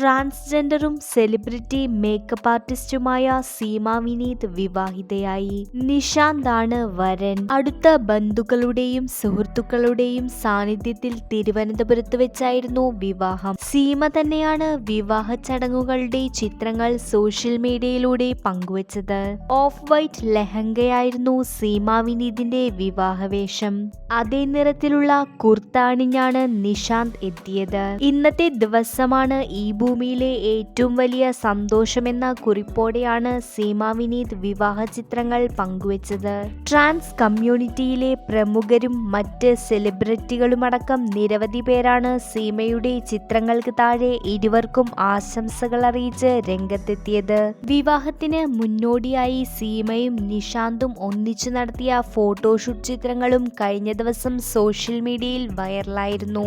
ട്രാൻസ്ജെൻഡറും celebrity makeup ആർട്ടിസ്റ്റുമായ സീമ വിനീത് വിവാഹിതയായി. നിഷാന്താണ് വരൻ. അടുത്ത ബന്ധുക്കളുടെയും സുഹൃത്തുക്കളുടെയും സാന്നിധ്യത്തിൽ തിരുവനന്തപുരത്ത് വെച്ചായിരുന്നു വിവാഹം. സീമ തന്നെയാണ് വിവാഹ ചടങ്ങുകളുടെ ചിത്രങ്ങൾ സോഷ്യൽ മീഡിയയിലൂടെ പങ്കുവച്ചത്. ഓഫ് വൈറ്റ് ലെഹങ്കയായിരുന്നു സീമ വിനീതിന്റെ വിവാഹവേഷം. അതേ നിറത്തിലുള്ള കുർത്ത അണിഞ്ഞാണ് നിഷാന്ത് എത്തിയത്. ഇന്നത്തെ ദിവസമാണ് ഈ ഭൂമിയിലെ ഏറ്റവും വലിയ സന്തോഷമെന്ന കുറിപ്പോടെയാണ് സീമ വിനീത് വിവാഹ ചിത്രങ്ങൾ പങ്കുവച്ചത്. ട്രാൻസ് കമ്മ്യൂണിറ്റിയിലെ പ്രമുഖരും മറ്റ് സെലിബ്രിറ്റികളുമടക്കം നിരവധി പേരാണ് സീമയുടെ ചിത്രങ്ങൾക്ക് താഴെ ഇരുവർക്കും ആശംസകൾ അറിയിച്ച് രംഗത്തെത്തിയത്. വിവാഹത്തിന് മുന്നോടിയായി സീമയും നിഷാന്തും ഒന്നിച്ചു നടത്തിയ ഫോട്ടോഷൂട്ട് ചിത്രങ്ങളും കഴിഞ്ഞ ദിവസം സോഷ്യൽ മീഡിയയിൽ വൈറലായിരുന്നു.